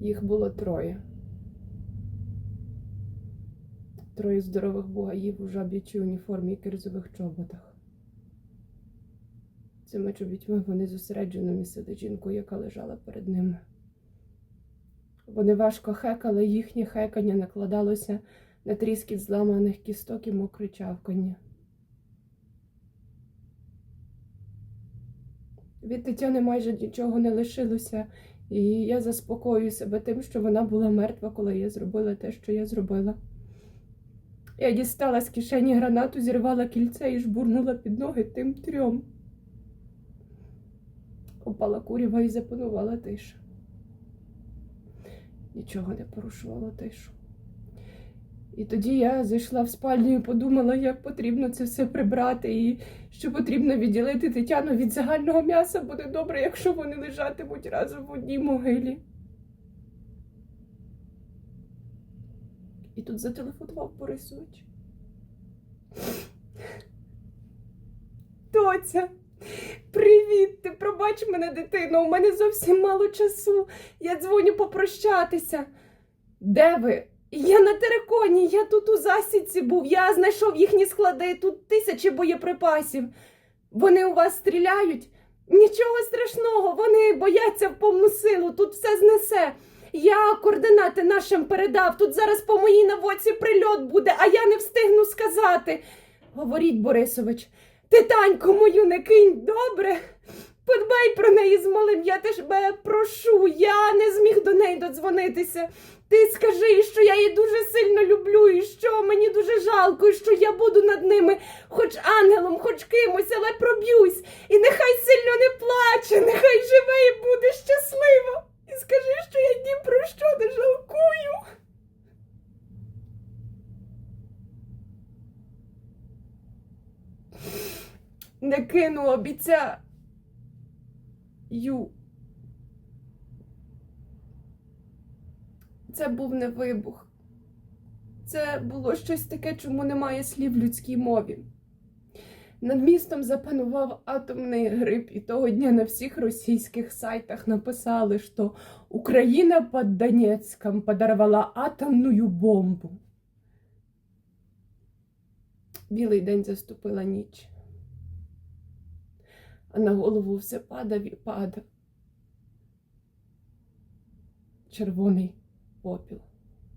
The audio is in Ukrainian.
Їх було троє. Троє здорових бугаїв у жаб'ячій уніформі і кирзових чоботах. Цими чобітьми вони зосереджено місили жінку, яка лежала перед ними. Вони важко хекали, їхнє хекання накладалося на тріскіт зламаних кісток і мокре чавкання. Від Тетяни майже нічого не лишилося, і я заспокоюю себе тим, що вона була мертва, коли я зробила те, що я зробила. Я дістала з кишені гранату, зірвала кільце і жбурнула під ноги тим трьом. Упала курява і запанувала тиша. Нічого не порушувало тишу. І тоді я зайшла в спальню і подумала, як потрібно це все прибрати, і що потрібно відділити Тетяну від загального м'яса. Буде добре, якщо вони лежатимуть разом в одній могилі. І тут зателефонував Борисович. Тоця, привіт! Ти пробач мене, дитино, у мене зовсім мало часу. Я дзвоню попрощатися. Де ви? Я на териконі, я тут у засідці був, я знайшов їхні склади, тут тисячі боєприпасів. Вони у вас стріляють? Нічого страшного, вони бояться в повну силу, тут все знесе. Я координати нашим передав. Тут зараз по моїй наводці прильот буде, а я не встигну сказати. Говоріть, Борисович, ти таньку мою не кинь, добре? Подбай про неї з малим, я тебе прошу, я не зміг до неї додзвонитися. Ти скажи, що я її дуже сильно люблю, і що мені дуже жалко, і що я буду над ними хоч ангелом, хоч кимось, але проб'юсь. І нехай сильно не плаче, нехай живе і буде щаслива. І скажи, що я ні про що не жалкую. Не кину, обіцяю. Це був не вибух. Це було щось таке, чому немає слів в людській мові. Над містом запанував атомний гриб, і того дня на всіх російських сайтах написали, що Україна під Донецьком подорвала атомну бомбу. Білий день заступила ніч, а на голову все падав і падав. Червоний попіл.